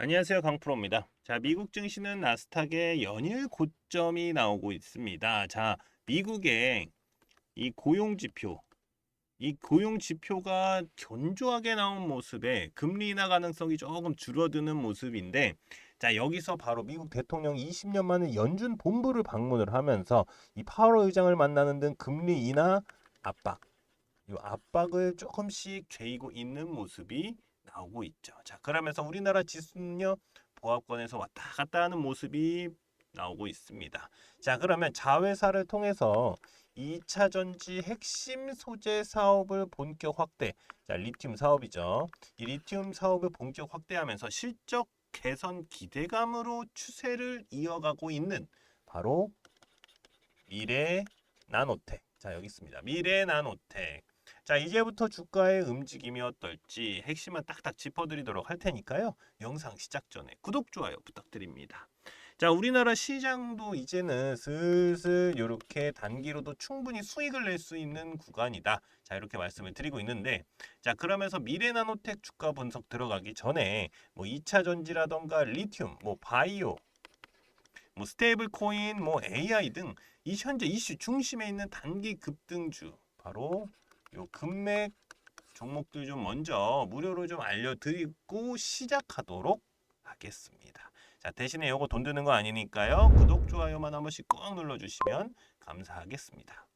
안녕하세요. 강프로입니다. 자, 미국 증시는 나스닥의 연일 고점이 나오고 있습니다. 자, 미국의 이 고용 지표, 이 고용 지표가 견조하게 나온 모습에 금리 인하 가능성이 조금 줄어드는 모습인데, 자, 여기서 바로 미국 대통령 20년 만에 연준 본부를 방문을 하면서 이 파월 의장을 만나는 등 금리 인하 압박, 이 압박을 조금씩 죄이고 있는 모습이 나오고 있죠. 자, 그러면서 우리나라 지수는요, 보합권에서 왔다 갔다 하는 모습이 나오고 있습니다. 자, 그러면 자회사를 통해서 2차 전지 핵심 소재 사업을 본격 확대. 자, 리튬 사업이죠. 이 리튬 사업을 본격 확대하면서 실적 개선 기대감으로 추세를 이어가고 있는 바로 미래 나노텍. 자, 여기 있습니다. 미래 나노텍. 자, 이제부터 주가의 움직임이 어떨지 핵심만 딱딱 짚어드리도록 할 테니까요. 영상 시작 전에 구독, 좋아요 부탁드립니다. 자, 우리나라 시장도 이제는 슬슬 이렇게 단기로도 충분히 수익을 낼 수 있는 구간이다. 자, 이렇게 말씀을 드리고 있는데, 자, 그러면서 미래 나노텍 주가 분석 들어가기 전에 뭐 2차 전지라던가 리튬, 뭐 바이오, 뭐 스테이블 코인, 뭐 AI 등 이 현재 이슈 중심에 있는 단기 급등주 바로 요 금맥 종목들 좀 먼저 무료로 좀 알려드리고 시작하도록 하겠습니다. 자 대신에 요거 돈 드는 거 아니니까요. 구독, 좋아요만 한 번씩 꼭 눌러주시면 감사하겠습니다.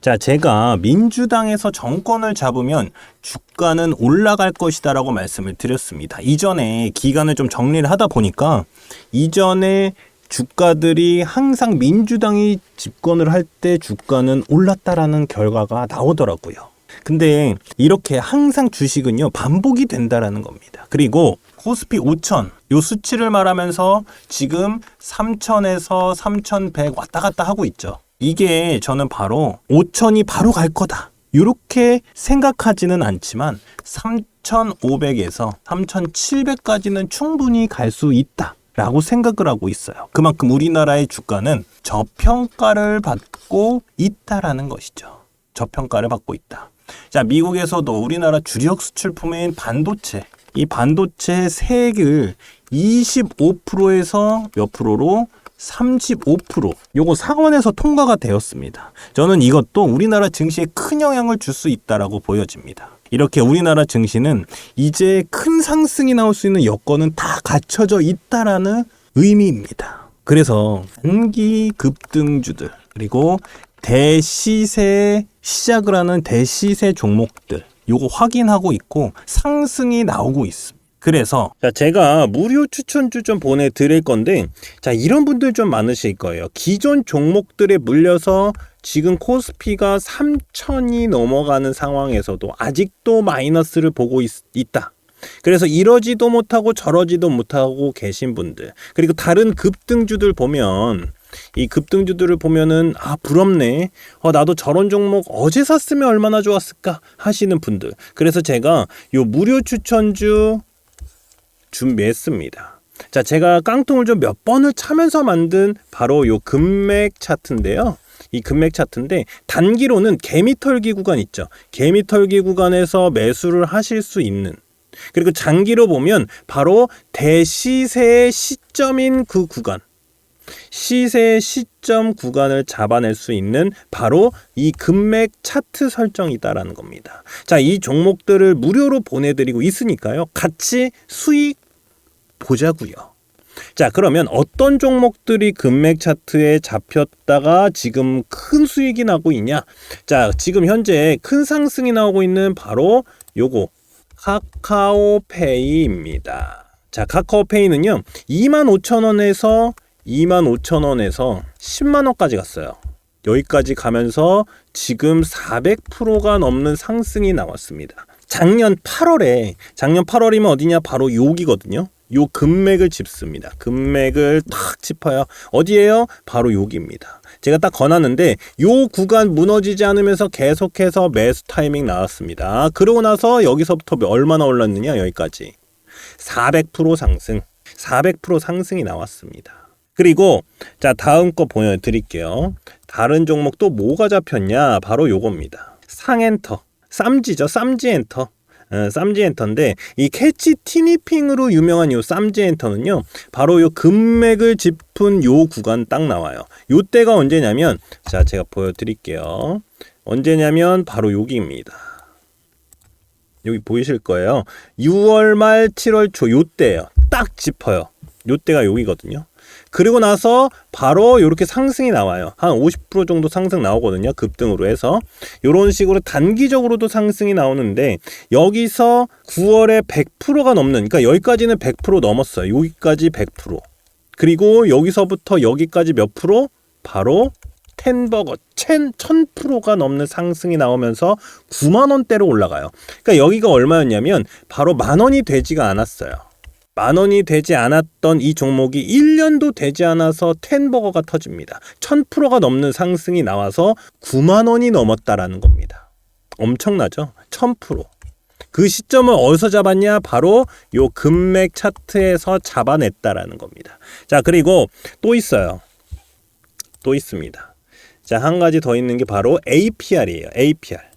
자, 제가 민주당에서 정권을 잡으면 주가는 올라갈 것이다라고 말씀을 드렸습니다. 이전에 기간을 좀 정리를 하다 보니까 이전에 주가들이 항상 민주당이 집권을 할 때 주가는 올랐다라는 결과가 나오더라고요. 근데 이렇게 항상 주식은요 반복이 된다라는 겁니다. 그리고 코스피 5천 요 수치를 말하면서 지금 3천에서 3,100 왔다 갔다 하고 있죠. 이게 저는 바로 5천이 바로 갈 거다. 이렇게 생각하지는 않지만 3,500에서 3,700까지는 충분히 갈 수 있다. 라고 생각을 하고 있어요. 그만큼 우리나라의 주가는 저평가를 받고 있다라는 것이죠. 저평가를 받고 있다. 자, 미국에서도 우리나라 주력 수출품인 반도체, 이 반도체 세액을 25%에서 몇 프로로 35% 요거 상원에서 통과가 되었습니다. 저는 이것도 우리나라 증시에 큰 영향을 줄 수 있다라고 보여집니다. 이렇게 우리나라 증시는 이제 큰 상승이 나올 수 있는 여건은 다 갖춰져 있다라는 의미입니다. 그래서 단기 급등주들 그리고 대시세 시작을 하는 대시세 종목들 요거 확인하고 있고 상승이 나오고 있습니다. 그래서 자 제가 무료 추천주 좀 보내드릴 건데 자 이런 분들 좀 많으실 거예요. 기존 종목들에 물려서 지금 코스피가 3천이 넘어가는 상황에서도 아직도 마이너스를 보고 있, 있다. 그래서 이러지도 못하고 저러지도 못하고 계신 분들 그리고 다른 급등주들 보면 이 급등주들을 보면은 아 부럽네 어 나도 저런 종목 어제 샀으면 얼마나 좋았을까 하시는 분들 그래서 제가 요 무료 추천주 준비했습니다. 자, 제가 깡통을 좀 몇 번을 차면서 만든 바로 요 금맥 차트인데요. 이 금맥 차트인데 단기로는 개미털기 구간 있죠. 개미털기 구간에서 매수를 하실 수 있는 그리고 장기로 보면 바로 대시세의 시점인 그 구간 시세의 시점 구간을 잡아낼 수 있는 바로 이 금맥 차트 설정이다라는 겁니다. 자, 이 종목들을 무료로 보내드리고 있으니까요. 같이 수익 보자고요. 자, 그러면 어떤 종목들이 금맥 차트에 잡혔다가 지금 큰 수익이 나고 있냐? 자, 지금 현재 큰 상승이 나오고 있는 바로 요거 카카오페이입니다. 자, 카카오페이는요. 25,000원에서 25,000원에서 10만 원까지 갔어요. 여기까지 가면서 지금 400%가 넘는 상승이 나왔습니다. 작년 8월에 작년 8월이면 어디냐 바로 여기거든요. 요 금맥을 짚습니다. 금맥을 탁 짚어요. 어디에요? 바로 여기입니다. 제가 딱 건놨는데 요 구간 무너지지 않으면서 계속해서 매수 타이밍 나왔습니다. 그러고 나서 여기서부터 얼마나 올랐느냐 여기까지 400% 상승, 400% 상승이 나왔습니다. 그리고 자 다음 거 보여드릴게요. 다른 종목 또 뭐가 잡혔냐? 바로 요겁니다. 상엔터, 쌈지죠, 쌈지 엔터. 어, 쌈지엔터인데 이 캐치 티니핑으로 유명한 요 쌈지엔터는요. 바로 요 금맥을 짚은 요 구간 딱 나와요. 요 때가 언제냐면 자, 제가 보여 드릴게요. 언제냐면 바로 여기입니다. 여기 보이실 거예요. 6월 말 7월 초 요때예요. 딱 짚어요. 요때가 여기거든요. 그리고 나서 바로 이렇게 상승이 나와요. 한 50% 정도 상승 나오거든요. 급등으로 해서 이런 식으로 단기적으로도 상승이 나오는데 여기서 9월에 100%가 넘는 그러니까 여기까지는 100% 넘었어요. 여기까지 100%. 그리고 여기서부터 여기까지 몇 프로? 바로 텐버거 1000%가 넘는 상승이 나오면서 9만 원대로 올라가요. 그러니까 여기가 얼마였냐면 바로 만 원이 되지가 않았어요. 만 원이 되지 않았던 이 종목이 1년도 되지 않아서 텐버거가 터집니다. 1000%가 넘는 상승이 나와서 9만 원이 넘었다라는 겁니다. 엄청나죠? 1000%. 그 시점을 어디서 잡았냐? 바로 요 금맥 차트에서 잡아냈다라는 겁니다. 자, 그리고 또 있어요. 또 있습니다. 자, 한 가지 더 있는 게 바로 APR이에요. APR.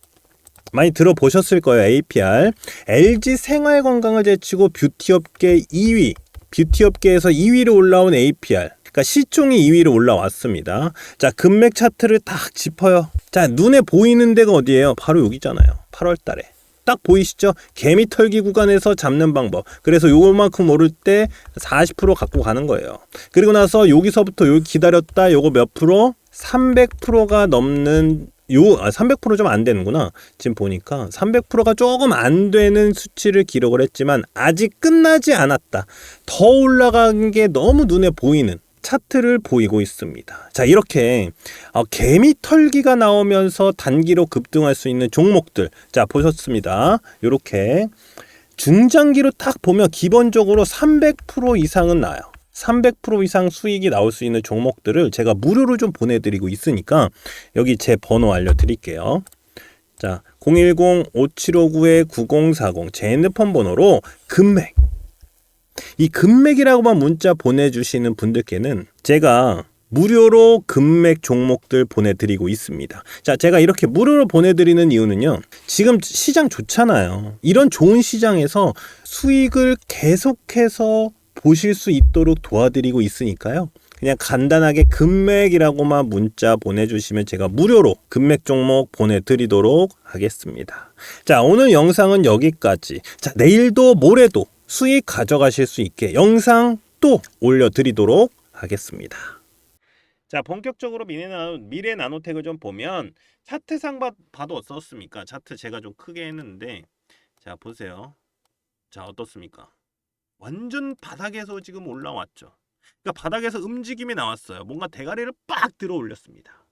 많이 들어보셨을 거예요. APR. LG 생활 건강을 제치고 뷰티 업계 2위. 뷰티 업계에서 2위로 올라온 APR. 그러니까 시총이 2위로 올라왔습니다. 자, 금맥 차트를 딱 짚어요. 자, 눈에 보이는 데가 어디예요? 바로 여기잖아요. 8월 달에. 딱 보이시죠? 개미 털기 구간에서 잡는 방법. 그래서 요만큼 오를 때 40% 갖고 가는 거예요. 그리고 나서 여기서부터 여기 기다렸다. 요거 몇 프로? 300%가 넘는 요, 아, 300%좀 안 되는구나. 지금 보니까 300%가 조금 안 되는 수치를 기록을 했지만 아직 끝나지 않았다. 더 올라간 게 너무 눈에 보이는 차트를 보이고 있습니다. 자, 이렇게 어, 개미 털기가 나오면서 단기로 급등할 수 있는 종목들. 자, 보셨습니다. 이렇게 중장기로 딱 보면 기본적으로 300% 이상은 나요. 300% 이상 수익이 나올 수 있는 종목들을 제가 무료로 좀 보내드리고 있으니까 여기 제 번호 알려드릴게요. 자, 010-5759-9040 제 핸드폰 번호로 금맥 이 금맥이라고만 문자 보내주시는 분들께는 제가 무료로 금맥 종목들 보내드리고 있습니다. 자, 제가 이렇게 무료로 보내드리는 이유는요. 지금 시장 좋잖아요. 이런 좋은 시장에서 수익을 계속해서 보실 수 있도록 도와드리고 있으니까요. 그냥 간단하게 금맥이라고만 문자 보내주시면 제가 무료로 금맥 종목 보내드리도록 하겠습니다. 자, 오늘 영상은 여기까지. 자, 내일도 모레도 수익 가져가실 수 있게 영상 또 올려드리도록 하겠습니다. 자, 본격적으로 미래, 나노, 미래 나노텍을 좀 보면 차트상 봐, 봐도 어떻습니까? 차트 제가 좀 크게 했는데 자, 보세요. 자, 어떻습니까? 완전 바닥에서 지금 올라왔죠. 그러니까 바닥에서 움직임이 나왔어요. 뭔가 대가리를 빡 들어 올렸습니다.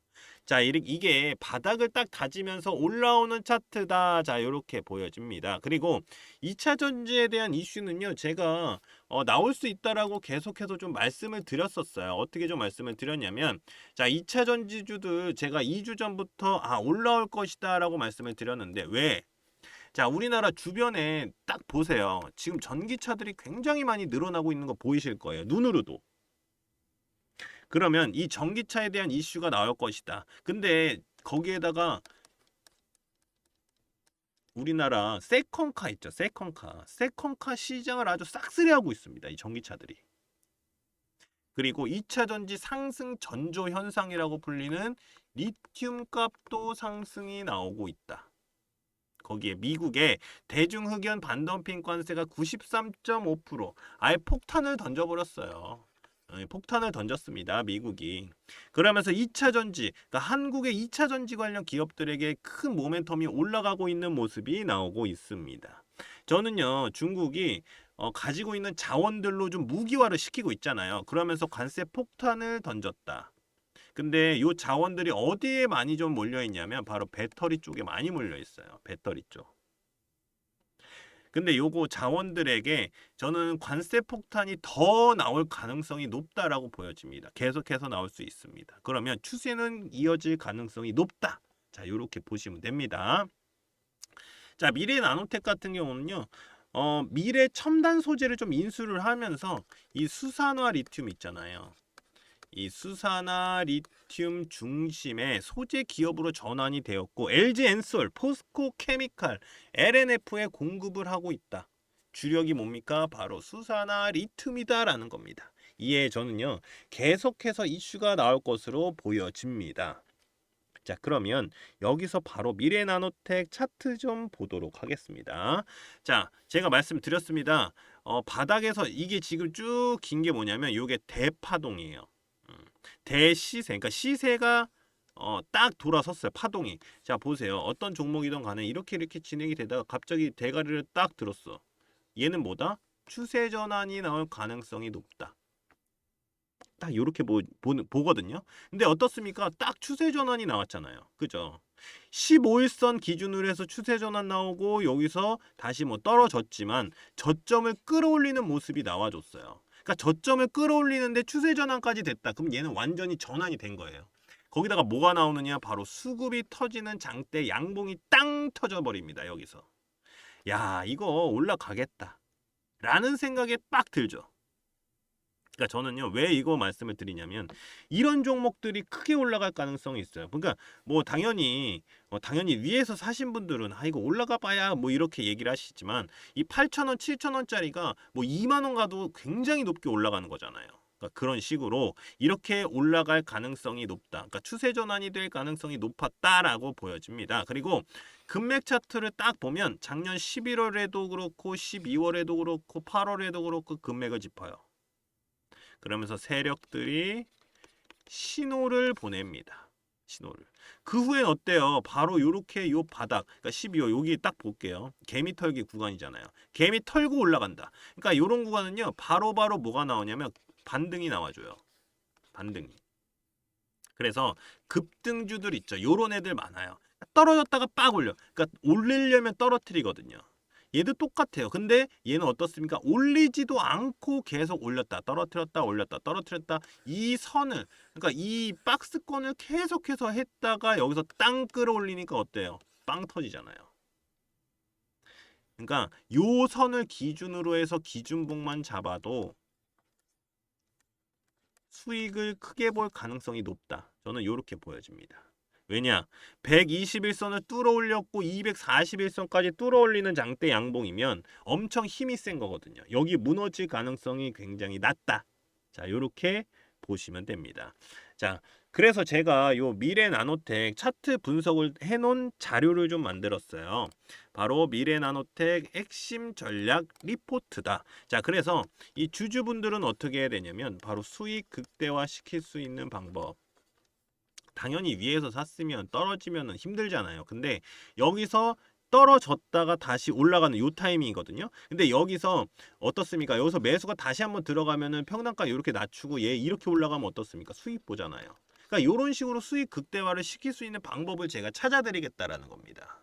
자, 이게 바닥을 딱 다지면서 올라오는 차트다. 자, 이렇게 보여집니다. 그리고 2차 전지에 대한 이슈는요, 제가 어, 나올 수 있다라고 계속해서 좀 말씀을 드렸었어요. 어떻게 좀 말씀을 드렸냐면, 자, 2차 전지주들 제가 2주 전부터 아, 올라올 것이다라고 말씀을 드렸는데, 왜? 자, 우리나라 주변에 딱 보세요. 지금 전기차들이 굉장히 많이 늘어나고 있는 거 보이실 거예요. 눈으로도. 그러면 이 전기차에 대한 이슈가 나올 것이다. 근데 거기에다가 우리나라 세컨카 있죠. 세컨카. 세컨카 시장을 아주 싹쓸이하고 있습니다. 이 전기차들이. 그리고 2차 전지 상승 전조 현상이라고 불리는 리튬 값도 상승이 나오고 있다. 거기에 미국의 대중흑연 반덤핑 관세가 93.5% 아예 폭탄을 던져버렸어요. 어, 폭탄을 던졌습니다. 미국이. 그러면서 2차 전지, 그러니까 한국의 2차 전지 관련 기업들에게 큰 모멘텀이 올라가고 있는 모습이 나오고 있습니다. 저는요, 중국이 어, 가지고 있는 자원들로 좀 무기화를 시키고 있잖아요. 그러면서 관세 폭탄을 던졌다. 근데 이 자원들이 어디에 많이 좀 몰려 있냐면 바로 배터리 쪽에 많이 몰려 있어요. 배터리 쪽. 근데 요거 자원들에게 저는 관세 폭탄이 더 나올 가능성이 높다라고 보여집니다. 계속해서 나올 수 있습니다. 그러면 추세는 이어질 가능성이 높다. 자, 이렇게 보시면 됩니다. 자, 미래 나노텍 같은 경우는요. 어, 미래 첨단 소재를 좀 인수를 하면서 이 수산화 리튬 있잖아요. 이 수사나 리튬 중심의 소재 기업으로 전환이 되었고 LG 엔솔, 포스코 케미칼, LNF에 공급을 하고 있다. 주력이 뭡니까? 바로 수사나 리튬이다라는 겁니다. 이에 저는요 계속해서 이슈가 나올 것으로 보여집니다. 자 그러면 여기서 바로 미래 나노텍 차트 좀 보도록 하겠습니다. 자 제가 말씀드렸습니다. 어, 바닥에서 이게 지금 쭉 긴 게 뭐냐면 이게 대파동이에요. 음, 대시세 그러니까 시세가 어, 딱 돌아섰어요 파동이. 자 보세요 어떤 종목이든 간에 이렇게 이렇게 진행이 되다가 갑자기 대가리를 딱 들었어. 얘는 뭐다? 추세 전환이 나올 가능성이 높다. 딱 이렇게 보, 보, 보거든요. 근데 어떻습니까? 딱 추세 전환이 나왔잖아요. 그죠? 15일선 기준으로 해서 추세 전환 나오고 여기서 다시 뭐 떨어졌지만 저점을 끌어올리는 모습이 나와줬어요. 그러니까 저점을 끌어올리는데 추세 전환까지 됐다. 그럼 얘는 완전히 전환이 된 거예요. 거기다가 뭐가 나오느냐? 바로 수급이 터지는 장대 양봉이 땅 터져 버립니다. 여기서. 야, 이거 올라가겠다. 라는 생각에 빡 들죠. 그러니까 저는요 왜 이거 말씀을 드리냐면 이런 종목들이 크게 올라갈 가능성이 있어요. 그러니까 뭐 당연히 어, 당연히 위에서 사신 분들은 아 이거 올라가 봐야 뭐 이렇게 얘기를 하시지만 이 8천 원, 7천 원짜리가 뭐 2만 원 가도 굉장히 높게 올라가는 거잖아요. 그러니까 그런 식으로 이렇게 올라갈 가능성이 높다. 그러니까 추세 전환이 될 가능성이 높았다라고 보여집니다. 그리고 금맥 차트를 딱 보면 작년 11월에도 그렇고 12월에도 그렇고 8월에도 그렇고 금맥을 짚어요. 그러면서 세력들이 신호를 보냅니다. 신호를. 그 후엔 어때요? 바로 요렇게 요 바닥, 그러니까 12호 여기 딱 볼게요. 개미 털기 구간이잖아요. 개미 털고 올라간다. 그러니까 요런 구간은요. 바로바로 뭐가 나오냐면 반등이 나와줘요. 반등이. 그래서 급등주들 있죠. 요런 애들 많아요. 떨어졌다가 빡 올려. 그러니까 올리려면 떨어뜨리거든요. 얘도 똑같아요. 근데 얘는 어떻습니까? 올리지도 않고 계속 올렸다, 떨어뜨렸다, 올렸다, 떨어뜨렸다. 이 선을, 그러니까 이 박스권을 계속해서 했다가 여기서 땅 끌어올리니까 어때요? 빵 터지잖아요. 그러니까 요 선을 기준으로 해서 기준봉만 잡아도 수익을 크게 볼 가능성이 높다. 저는 이렇게 보여집니다. 왜냐? 121선을 뚫어 올렸고 241선까지 뚫어 올리는 장대 양봉이면 엄청 힘이 센 거거든요. 여기 무너질 가능성이 굉장히 낮다. 자, 이렇게 보시면 됩니다. 자, 그래서 제가 요 미래 나노텍 차트 분석을 해놓은 자료를 좀 만들었어요. 바로 미래 나노텍 핵심 전략 리포트다. 자, 그래서 이 주주분들은 어떻게 해야 되냐면 바로 수익 극대화 시킬 수 있는 방법. 당연히 위에서 샀으면 떨어지면 힘들잖아요. 근데 여기서 떨어졌다가 다시 올라가는 요 타이밍이거든요. 근데 여기서 어떻습니까? 여기서 매수가 다시 한번 들어가면은 평단가 이렇게 낮추고 얘 이렇게 올라가면 어떻습니까? 수익 보잖아요. 그러니까 이런 식으로 수익 극대화를 시킬 수 있는 방법을 제가 찾아드리겠다라는 겁니다.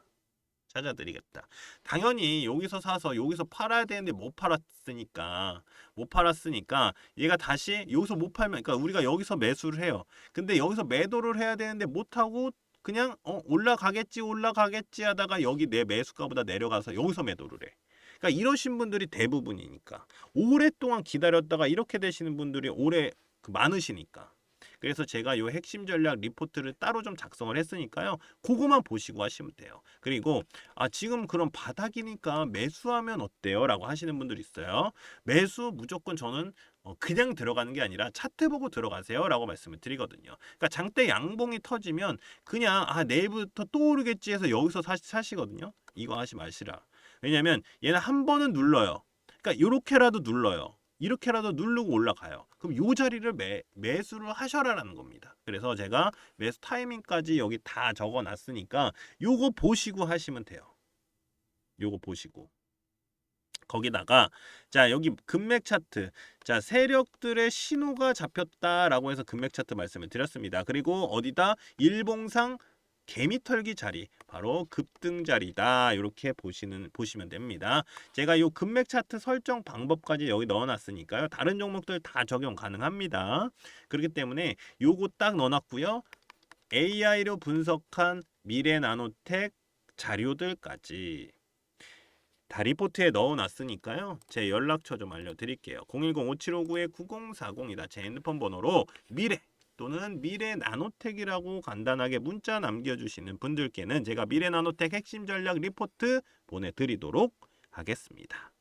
찾아드리겠다. 당연히 여기서 사서 여기서 팔아야 되는데 못 팔았으니까 못 팔았으니까 얘가 다시 여기서 못 팔면 그러니까 우리가 여기서 매수를 해요. 근데 여기서 매도를 해야 되는데 못 하고 그냥 어 올라가겠지 올라가겠지 하다가 여기 내 매수가보다 내려가서 여기서 매도를 해. 그러니까 이러신 분들이 대부분이니까 오랫동안 기다렸다가 이렇게 되시는 분들이 오래 그 많으시니까 그래서 제가 요 핵심 전략 리포트를 따로 좀 작성을 했으니까요. 그거만 보시고 하시면 돼요. 그리고 아 지금 그럼 바닥이니까 매수하면 어때요? 라고 하시는 분들 있어요. 매수 무조건 저는 어, 그냥 들어가는 게 아니라 차트 보고 들어가세요 라고 말씀을 드리거든요. 그러니까 장대 양봉이 터지면 그냥 아 내일부터 또 오르겠지 해서 여기서 사, 사시거든요. 이거 하지 마시라. 왜냐면 얘는 한 번은 눌러요. 그러니까 이렇게라도 눌러요. 이렇게라도 누르고 올라가요. 그럼 요 자리를 매, 매수를 하셔라라는 겁니다. 그래서 제가 매수 타이밍까지 여기 다 적어 놨으니까 요거 보시고 하시면 돼요. 요거 보시고. 거기다가 자 여기 금맥 차트 자 세력들의 신호가 잡혔다라고 해서 금맥 차트 말씀을 드렸습니다. 그리고 어디다 일봉상 개미털기 자리 바로 급등 자리다 이렇게 보시는 보시면 됩니다. 제가 요 금맥 차트 설정 방법까지 여기 넣어놨으니까요. 다른 종목들 다 적용 가능합니다. 그렇기 때문에 요거 딱 넣어놨고요. AI로 분석한 미래 나노텍 자료들까지 다 리포트에 넣어놨으니까요. 제 연락처 좀 알려드릴게요. 010-5759-9040이다. 제 핸드폰 번호로 미래 또는 미래 나노텍이라고 간단하게 문자 남겨주시는 분들께는 제가 미래 나노텍 핵심 전략 리포트 보내드리도록 하겠습니다.